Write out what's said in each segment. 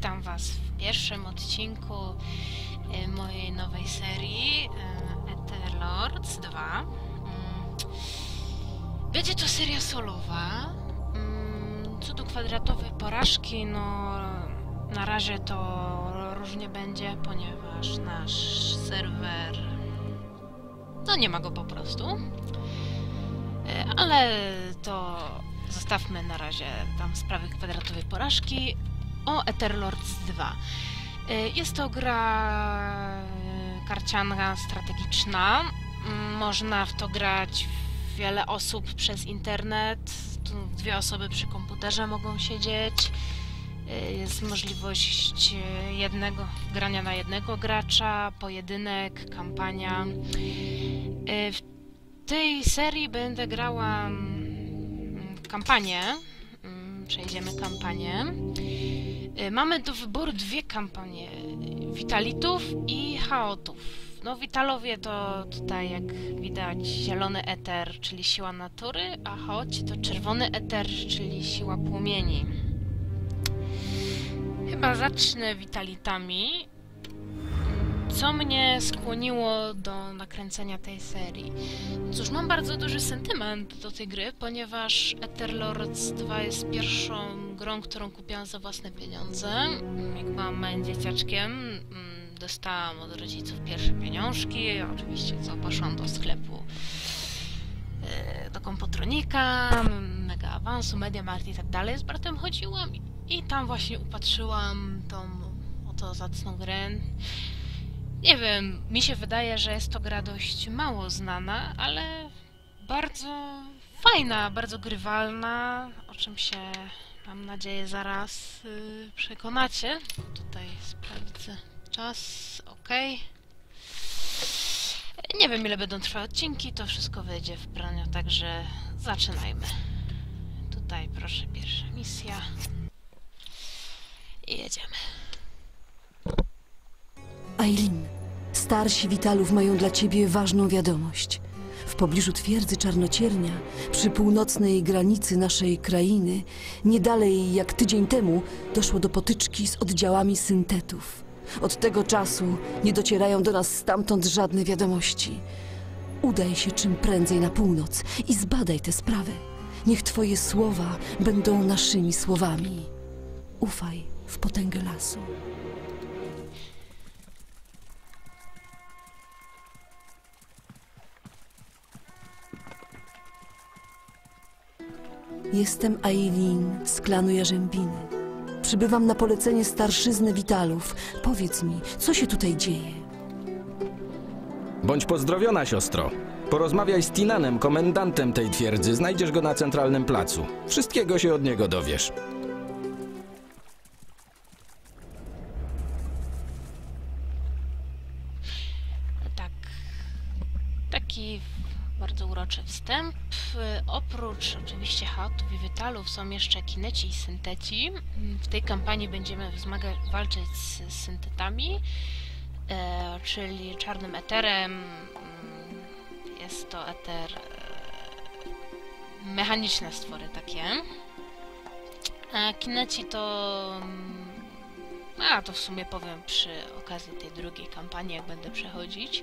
witam Was w pierwszym odcinku e, mojej nowej serii e, Etherlords 2. Mm, Będzie to seria solowa. Mm, Co do kwadratowej porażki, no na razie to różnie będzie, ponieważ nasz serwer no nie ma go po prostu. E, Ale to zostawmy na razie tam sprawy kwadratowej porażki. O Etherlords 2. E, Jest to gra e, karciana strategiczna. Mm, Można w to grać wiele osób przez internet. Tu dwie osoby przy komputerze mogą siedzieć. E, Jest możliwość jednego grania na jednego gracza, pojedynek, kampania. W tej serii będę grała mm, kampanię. Mm, Przejdziemy kampanię. Y, Mamy do wyboru dwie kampanie. Witalitów i chaotów. No, Witalowie to tutaj, jak widać, zielony eter, czyli siła natury, a chaoci to czerwony eter, czyli siła płomieni. Chyba zacznę Witalitami. Co mnie skłoniło do nakręcenia tej serii? Cóż, mam bardzo duży sentyment do tej gry, ponieważ Etherlords 2 jest pierwszą grą, którą kupiłam za własne pieniądze. Jak byłam małym dzieciaczkiem, mm, dostałam od rodziców pierwsze pieniążki. Oczywiście co, poszłam do sklepu e, do komputronika, mega awansu, Mediamart i tak dalej. Z bratem chodziłam i tam właśnie upatrzyłam tą oto zacną grę. Nie wiem, mi się wydaje, że jest to gra dość mało znana, ale bardzo fajna, bardzo grywalna, o czym się mam nadzieję zaraz y, przekonacie. Tutaj sprawdzę czas, ok. Nie wiem ile będą trwały odcinki, to wszystko wyjdzie w praniu, także zaczynajmy. Tutaj proszę pierwsza misja. I jedziemy. Aileen, starsi Witalów mają dla ciebie ważną wiadomość. W pobliżu twierdzy Czarnociernia, przy północnej granicy naszej krainy, nie dalej jak tydzień temu doszło do potyczki z oddziałami syntetów. Od tego czasu nie docierają do nas stamtąd żadne wiadomości. Udaj się czym prędzej na północ i zbadaj tę sprawę. Niech twoje słowa będą naszymi słowami. Ufaj w potęgę lasu. Jestem Aileen z klanu Jarzębiny. Przybywam na polecenie starszyzny Witalów. Powiedz mi, co się tutaj dzieje? Bądź pozdrowiona, siostro. Porozmawiaj z Tinanem, komendantem tej twierdzy. Znajdziesz go na centralnym placu. Wszystkiego się od niego dowiesz. Chaotów i witalów są jeszcze kineci i synteci. W tej kampanii będziemy walczyć z syntetami, e, czyli czarnym eterem. Mm, Jest to eter e, mechaniczne stwory takie. A kineci to mm, a to w sumie powiem przy okazji tej drugiej kampanii, jak będę przechodzić.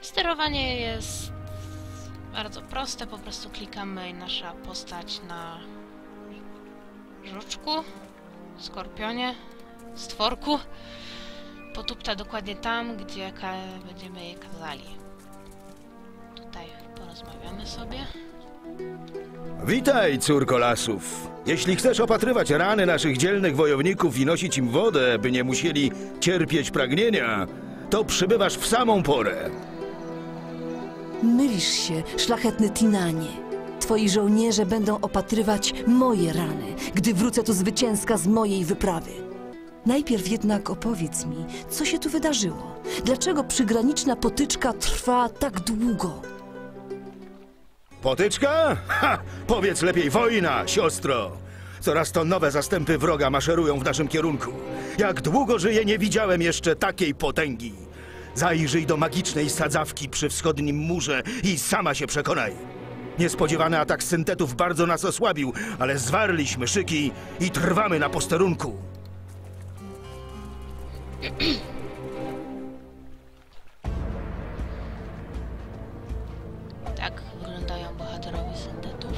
Sterowanie jest bardzo proste, po prostu klikamy nasza postać na żuczku, skorpionie, stworku potupta dokładnie tam, gdzie będziemy jej kazali. Tutaj porozmawiamy sobie. Witaj, córko lasów. Jeśli chcesz opatrywać rany naszych dzielnych wojowników i nosić im wodę, by nie musieli cierpieć pragnienia, to przybywasz w samą porę. Mylisz się, szlachetny Tinanie. Twoi żołnierze będą opatrywać moje rany, gdy wrócę tu zwycięska z mojej wyprawy. Najpierw jednak opowiedz mi, co się tu wydarzyło. Dlaczego przygraniczna potyczka trwa tak długo? Potyczka? Ha! Powiedz lepiej wojna, siostro. Coraz to nowe zastępy wroga maszerują w naszym kierunku. Jak długo żyję, nie widziałem jeszcze takiej potęgi. Zajrzyj do magicznej sadzawki przy wschodnim murze i sama się przekonaj. Niespodziewany atak syntetów bardzo nas osłabił, ale zwarliśmy szyki i trwamy na posterunku. Tak wyglądają bohaterowie syntetów.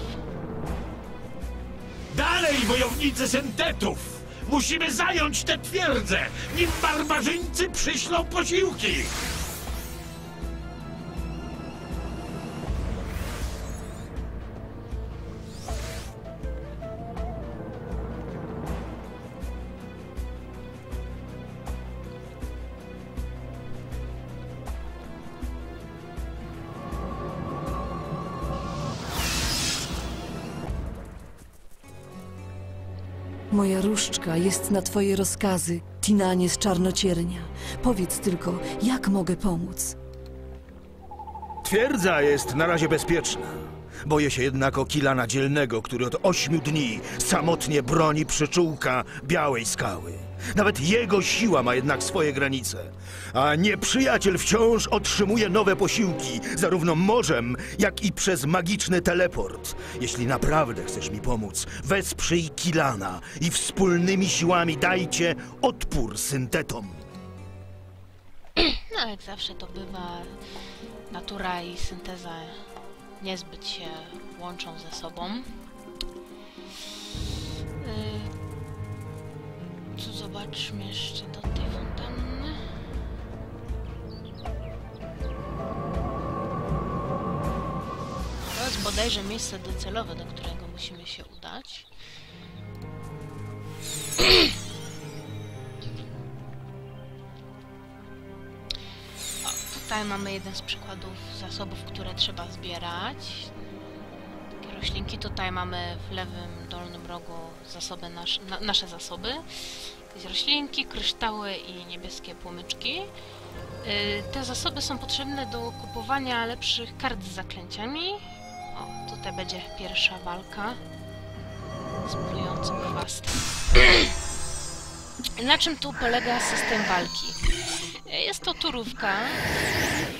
Dalej, wojownicy syntetów! Musimy zająć tę twierdzę, nim barbarzyńcy przyślą posiłki! Jest na twoje rozkazy, Tinanie z czarnociernia. Powiedz tylko, jak mogę pomóc? Twierdza jest na razie bezpieczna. Boję się jednak o Kilana Dzielnego, który od ośmiu dni samotnie broni przyczółka Białej Skały. Nawet jego siła ma jednak swoje granice. A nieprzyjaciel wciąż otrzymuje nowe posiłki, zarówno morzem, jak i przez magiczny teleport. Jeśli naprawdę chcesz mi pomóc, wesprzyj Kilana i wspólnymi siłami dajcie odpór syntetom. No jak zawsze to bywa, natura i synteza niezbyt się łączą ze sobą. Co zobaczmy jeszcze do tej fontanny. To jest bodajże miejsce docelowe, do którego musimy się udać. Tutaj mamy jeden z przykładów zasobów, które trzeba zbierać. Takie roślinki. Tutaj mamy w lewym dolnym rogu zasoby na, nasze zasoby. Jakieś roślinki, kryształy i niebieskie płomyczki. Yy, te zasoby są potrzebne do kupowania lepszych kart z zaklęciami. O, tutaj będzie pierwsza walka z plującym chwastem. Na czym tu polega system walki? To turówka.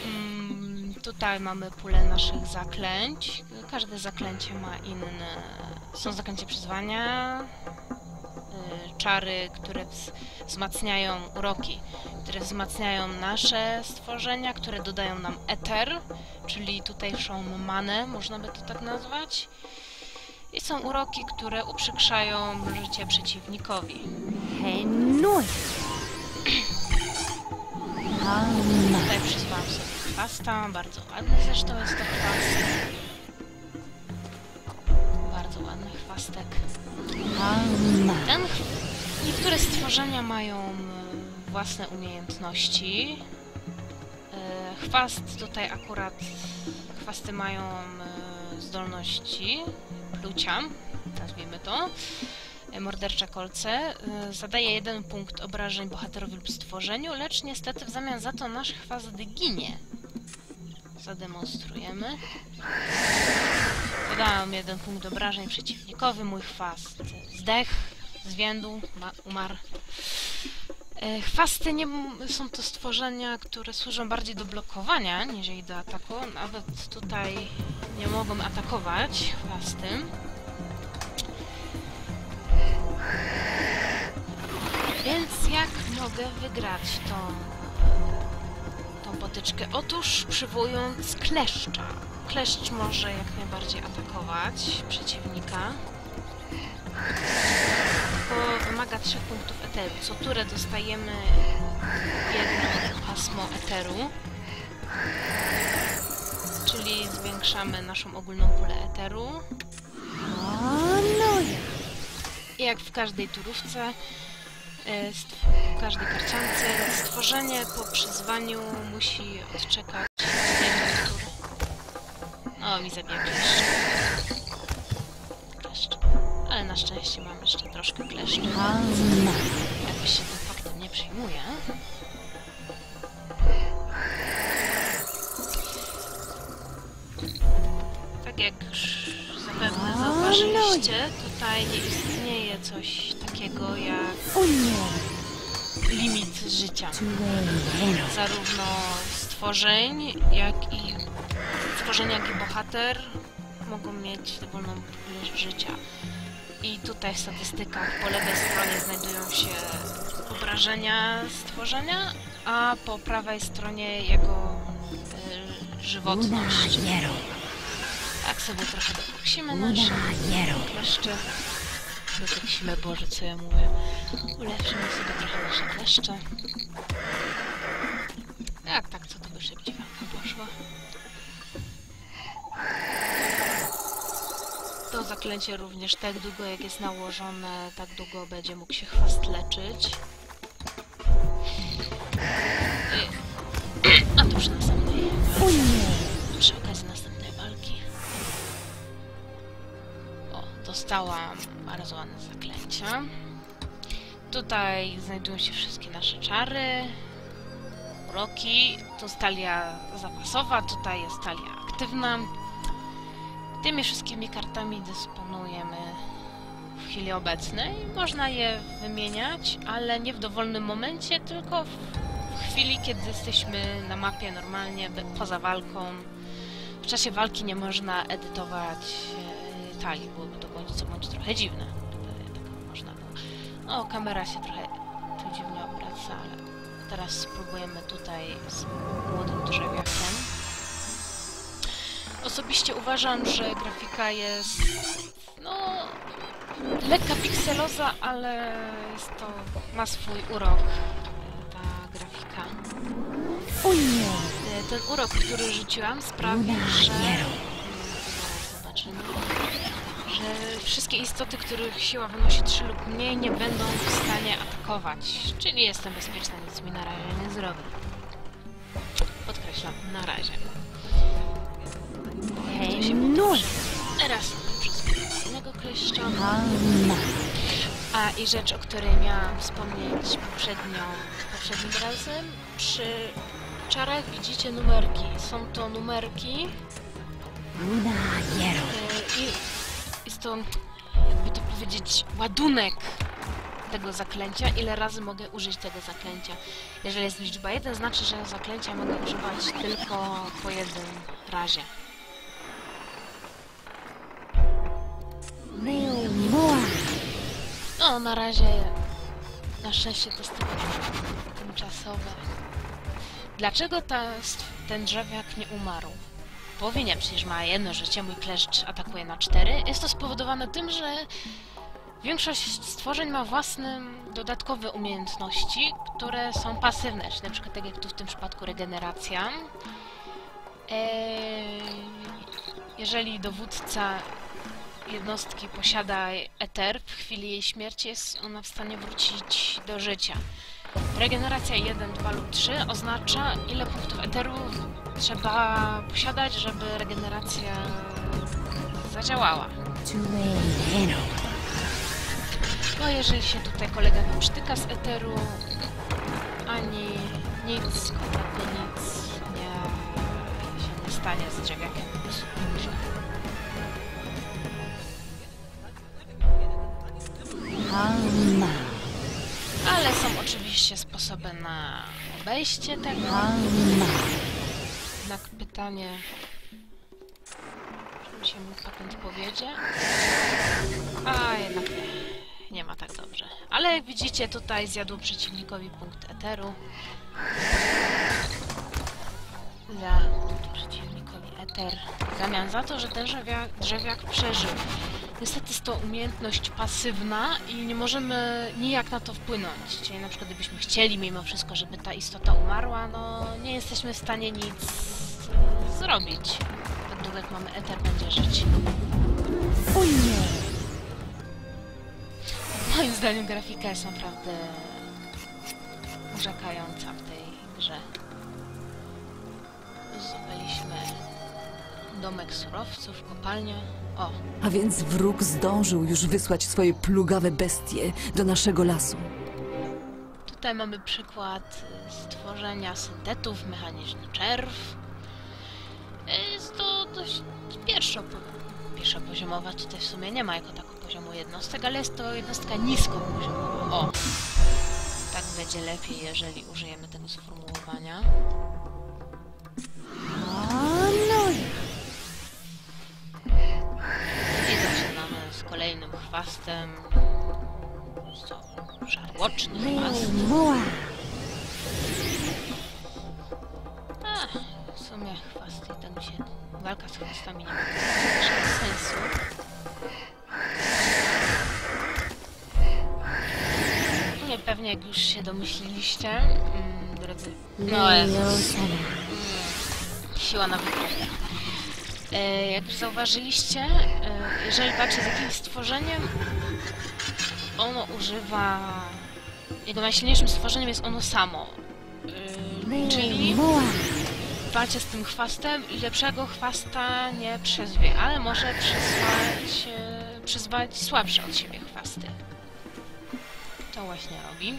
Mm, Tutaj mamy pulę naszych zaklęć. Każde zaklęcie ma inne. Są zaklęcia przyzwania, y, czary, które wz- wzmacniają uroki, które wzmacniają nasze stworzenia, które dodają nam eter, czyli tutejszą manę, można by to tak nazwać. I są uroki, które uprzykrzają życie przeciwnikowi. Henui. Alma. Tutaj przyzwałam sobie chwasta, bardzo ładny zresztą jest to chwast. Bardzo ładny chwastek. Ten, niektóre stworzenia mają e, własne umiejętności. E, Chwast tutaj akurat, chwasty mają e, zdolności plucia, nazwijmy to. Mordercze kolce e, zadaje jeden punkt obrażeń bohaterowi lub stworzeniu, lecz niestety w zamian za to nasz chwast ginie. Zademonstrujemy. Dodałam jeden punkt obrażeń przeciwnikowi, mój chwast zdech, zwiędł, ma- umarł. E, Chwasty nie są to stworzenia, które służą bardziej do blokowania niż do ataku. Nawet tutaj nie mogą atakować chwasty. Mogę wygrać tą, tą potyczkę? Otóż przywołując kleszcza. Kleszcz może jak najbardziej atakować przeciwnika. Tylko wymaga trzech punktów eteru. Co turę dostajemy jedno pasmo eteru. Czyli zwiększamy naszą ogólną pulę eteru. Anuja. I jak w każdej turówce, w każdej karciance, stworzenie po przyzwaniu musi odczekać jedną turę. O, mi zabija kleszcz. Kleszcz. Ale na szczęście mam jeszcze troszkę kleszczy. Jakoś się tym faktem nie przejmuję. Tak jak zapewne zauważyliście, tutaj nie istnieje coś takiego jak Unia. Limit życia. Zarówno stworzeń, jak i stworzenia, jak i bohater mogą mieć dowolną życia. I tutaj w statystykach po lewej stronie znajdują się obra wrażenia stworzenia, a po prawej stronie jego y, żywotność. Tak sobie trochę dopuksimy Una nasze hierro. kleszcze. Dopuksimy, Boże, co ja mówię. Ulepszymy sobie trochę nasze kleszcze. Jak tak, co to by szybciej walka poszła. To zaklęcie również tak długo jak jest nałożone, tak długo będzie mógł się chwast leczyć. A to przy następnej, przy dostałam bardzo ładne zaklęcia. Tutaj znajdują się wszystkie nasze czary, uroki. Tu jest talia zapasowa, tutaj jest talia aktywna. Tymi wszystkimi kartami dysponujemy w chwili obecnej. Można je wymieniać, ale nie w dowolnym momencie, tylko w chwili, kiedy jesteśmy na mapie normalnie, poza walką. W czasie walki nie można edytować talii, byłoby to bądź co bądź trochę dziwne. Gdyby tak można było. O, kamera się trochę tu dziwnie obraca, ale teraz spróbujemy tutaj z młodym drzewiakiem. Osobiście uważam, że grafika jest no lekka pikseloza, ale jest to ma swój urok ta grafika. E, Ten urok, który rzuciłam sprawi, Una że wszystkie istoty, których siła wynosi 3 lub mniej, nie będą w stanie atakować. Czyli jestem bezpieczna, nic mi na razie nie zrobi. Podkreślam, na razie. Hej, się nóż. Teraz przez. Alma. A i rzecz, o której miałam wspomnieć poprzednio, poprzednim razem, przy czarach widzicie numerki. Są to numerki Una hierro. e, i to, jakby to powiedzieć, ładunek tego zaklęcia, ile razy mogę użyć tego zaklęcia. Jeżeli jest liczba 1, znaczy, że zaklęcia mogę używać tylko po jednym razie. No, na razie na szczęście tylko tymczasowe. Dlaczego ta, ten drzewiak nie umarł? Powinien, przecież ma jedno życie, mój kleszcz atakuje na cztery. Jest to spowodowane tym, że większość stworzeń ma własne dodatkowe umiejętności, które są pasywne, czyli na przykład tak jak tu w tym przypadku regeneracja. Eee, jeżeli dowódca jednostki posiada eter, w chwili jej śmierci jest ona w stanie wrócić do życia. Regeneracja 1, 2 lub 3 oznacza, ile punktów eteru trzeba posiadać, żeby regeneracja zadziałała. No jeżeli się tutaj kolega wyprztyka z eteru, ani nic, kompletnie nic nie się nie stanie z drzewiakiem, po oczywiście sposoby na obejście tego. Jednak pytanie, czy mi się mój patent powiedzie? A jednak nie. Nie ma tak dobrze. Ale jak widzicie, tutaj zjadł przeciwnikowi punkt eteru. Za przeciwnikowi eter. W zamian za to, że ten drzewiak, drzewiak przeżył. Niestety jest to umiejętność pasywna i nie możemy nijak na to wpłynąć. Czyli na przykład gdybyśmy chcieli mimo wszystko, żeby ta istota umarła, no nie jesteśmy w stanie nic zrobić. Tak długo jak mamy eter, będzie żyć. Unio. Moim zdaniem grafika jest naprawdę urzekająca w tej grze. Zdobyliśmy domek surowców, kopalnię. O, A więc wróg zdążył już wysłać swoje plugawe bestie do naszego lasu. tutaj mamy przykład stworzenia syntetów, mechaniczny czerw. Y, Jest to dość pierwszo, pierwszopoziomowa, tutaj w sumie nie ma jako tako poziomu jednostek, ale jest to jednostka niskopoziomowa. O! Tak będzie lepiej, jeżeli użyjemy tego sformułowania. Chwastem. Co? Żarłoczny chwast. Moa. A, w sumie chwast i tak się... Walka z chwastami nie ma sensu. Nie, pewnie jak już się domyśliliście, mm, drodzy... No Jezus, Leosana. siła na wyprawę. E, jak już zauważyliście, e, jeżeli walczy z jakimś stworzeniem, ono używa... Jego najsilniejszym stworzeniem jest ono samo. E, czyli Moa. w walce z tym chwastem i lepszego chwasta nie przezwie, ale może przyzwać, e, przyzwać słabsze od siebie chwasty. To właśnie robi.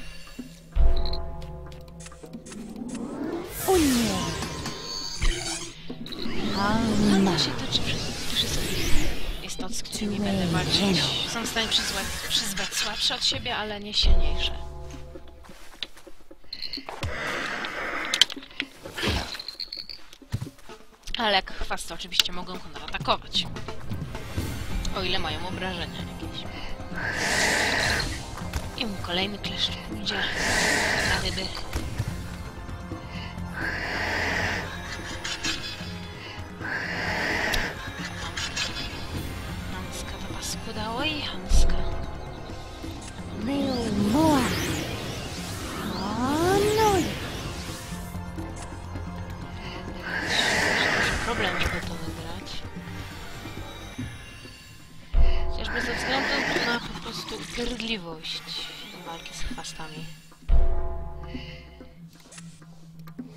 No Hama. to się wszy- wszystkich którymi będę walczyć. Są w stanie przyzwać, przyzwać słabsze od siebie, ale nie silniejsze. Ale jak chwasty oczywiście mogą kontratakować. O ile mają obrażenia jakieś. I mu kolejny kleszcz pójdzie na ryby.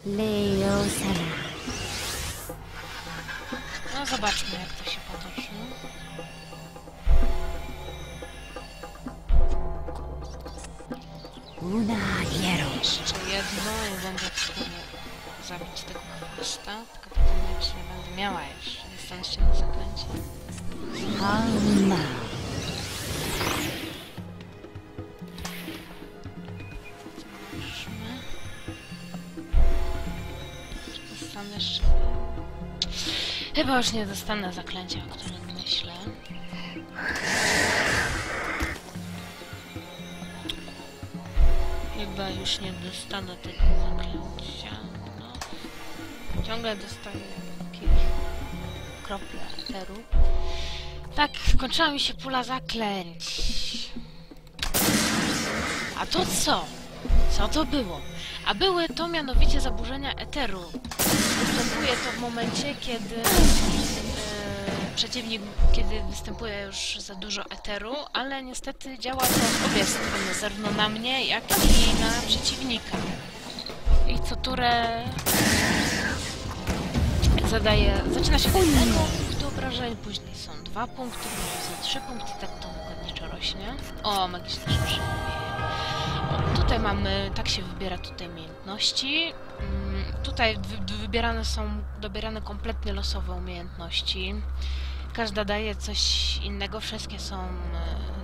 lay Dostanę jeszcze... Chyba już nie dostanę zaklęcia, o którym myślę. Chyba już nie dostanę tego zaklęcia. No. Ciągle dostaję jakieś krople eteru. Tak, skończyła mi się pula zaklęć. A to co? Co to było? A były to mianowicie zaburzenia eteru. Występuje to w momencie, kiedy e, przeciwnik, kiedy występuje już za dużo eteru, ale niestety działa to w obie strony, zarówno na mnie, jak i na przeciwnika. I co turę zadaje, zaczyna się od jednego punktu obrażeń, później są dwa punkty, później są trzy punkty, tak to zasadniczo rośnie. O, magiczne rzeczy. Tutaj mamy, tak się wybiera tutaj umiejętności. Mm, Tutaj wy, wybierane są, dobierane kompletnie losowe umiejętności. Każda daje coś innego, wszystkie są e,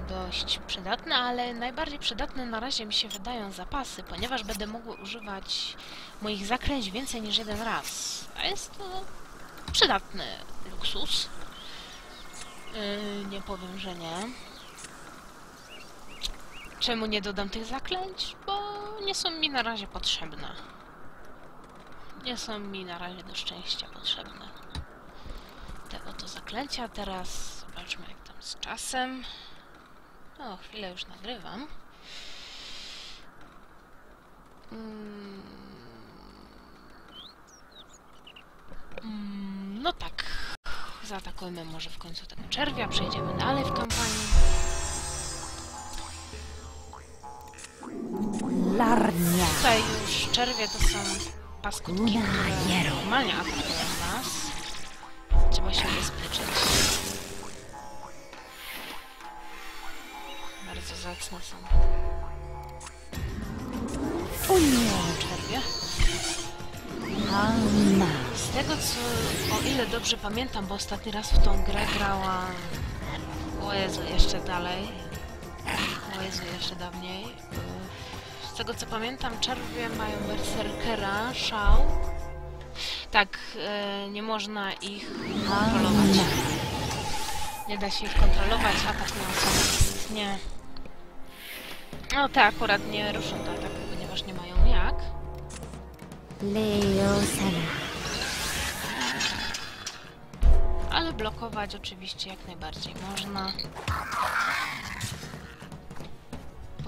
dość przydatne, ale najbardziej przydatne na razie mi się wydają zapasy, ponieważ będę mogła używać moich zaklęć więcej niż jeden raz. A jest to przydatny luksus. Yy, nie powiem, że nie. Czemu nie dodam tych zaklęć? Bo nie są mi na razie potrzebne. Nie są mi na razie do szczęścia potrzebne. Te oto zaklęcia. Teraz zobaczmy jak tam z czasem. O, chwilę już nagrywam. Mm. Mm, No tak. Zaatakujmy może w końcu tego czerwia, przejdziemy dalej w kampanii. Tutaj już czerwie to są paskudki, które normalnie atakują nas. Trzeba się ubezpieczyć. Bardzo zacne są Unie. czerwie. Hama. Z tego co, o ile dobrze pamiętam, bo ostatni raz w tą grę grałam... O Jezu, jeszcze dalej. O Jezu, jeszcze dawniej. Z tego co pamiętam, czerwie mają berserkera, szał. Tak, yy, nie można ich kontrolować. Nie da się ich kontrolować, atakują samoistnie. No te akurat nie ruszą do ataku, ponieważ nie mają jak. Ale blokować oczywiście jak najbardziej można.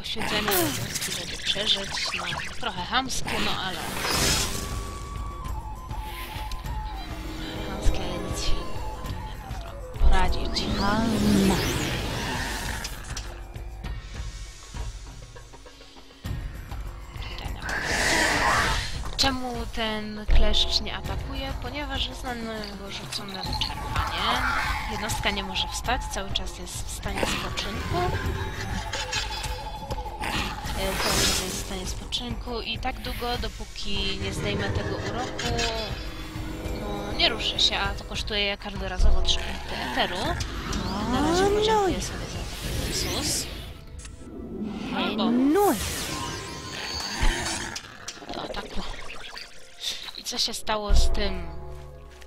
Poświęcenie jednostki, żeby przeżyć, no trochę hamskie, no ale... Hamskie, ale nic się poradzić. Czemu ten kleszcz nie atakuje? Ponieważ jest na niego rzucone wyczerpanie. Jednostka nie może wstać, cały czas jest w stanie spoczynku. Jest w stanie spoczynku i tak długo, dopóki nie zdejmę tego uroku, no, nie ruszy się, a to kosztuje każdorazowo 3 punkty eteru. Na razie podziękuję sobie za taki sus. Albo do ataku. I co się stało z tym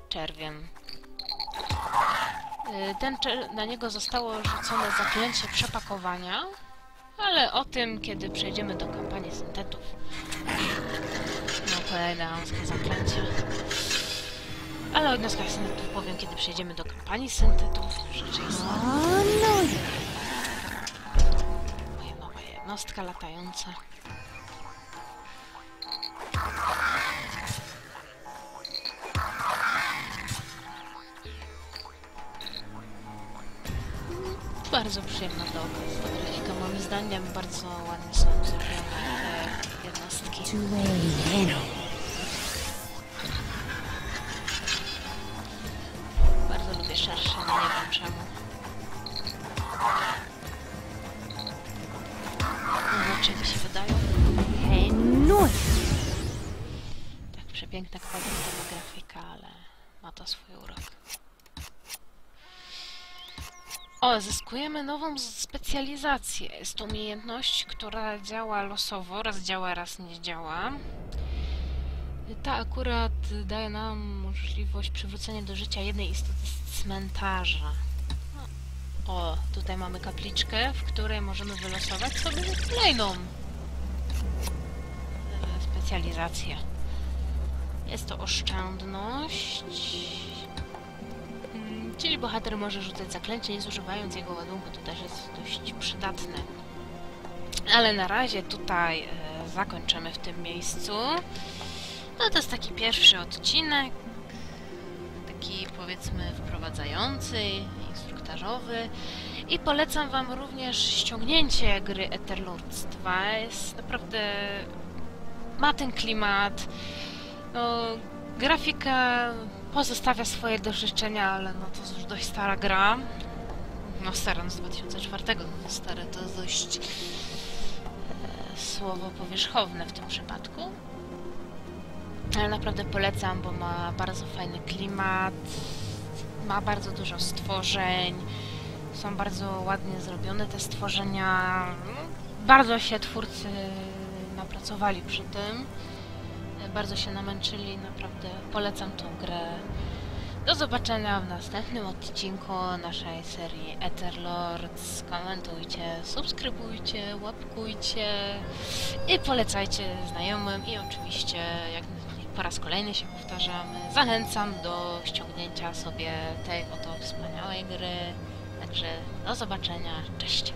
czerwiem? Y, Ten czer- na niego zostało rzucone zaklęcie przepakowania, ale o tym, kiedy przejdziemy do kampanii syntetów. No, kolejne hamskie zaklęcie. Ale o jednostkach syntetów powiem, kiedy przejdziemy do kampanii syntetów. Rzecz jasna. Hanoi. Moja nowa jednostka latająca. Bardzo przyjemna do oka zdaniem bardzo ładnie są zrobione te jednostki. Bardzo lubię szersze, no nie wiem czemu. Inaczej mi się wydają. Henui. Tak przepiękna kwadratowa grafika, ale ma to swój urok. O, zyskujemy nową specjalizację. Jest to umiejętność, która działa losowo, raz działa, raz nie działa. Ta akurat daje nam możliwość przywrócenia do życia jednej istoty z cmentarza. O, tutaj mamy kapliczkę, w której możemy wylosować sobie kolejną e, specjalizację. Jest to oszczędność. Czyli bohater może rzucać zaklęcie, nie zużywając jego ładunku. To też jest dość przydatne. Ale na razie tutaj e, zakończymy w tym miejscu. No to jest taki pierwszy odcinek. Taki powiedzmy wprowadzający, instruktażowy. I polecam Wam również ściągnięcie gry Etherlordstwa. Jest naprawdę... ma ten klimat. No, grafika pozostawia swoje do życzenia, ale no to już dość stara gra. No no z 2004, no stare to jest dość e, słowo powierzchowne w tym przypadku. Ale naprawdę polecam, bo ma bardzo fajny klimat, ma bardzo dużo stworzeń, są bardzo ładnie zrobione te stworzenia. Bardzo się twórcy napracowali przy tym. Bardzo się namęczyli, naprawdę polecam tą grę. Do zobaczenia w następnym odcinku naszej serii Etherlords. Komentujcie, subskrybujcie, łapkujcie i polecajcie znajomym i oczywiście, jak po raz kolejny się powtarzamy, zachęcam do ściągnięcia sobie tej oto wspaniałej gry. Także do zobaczenia, cześć!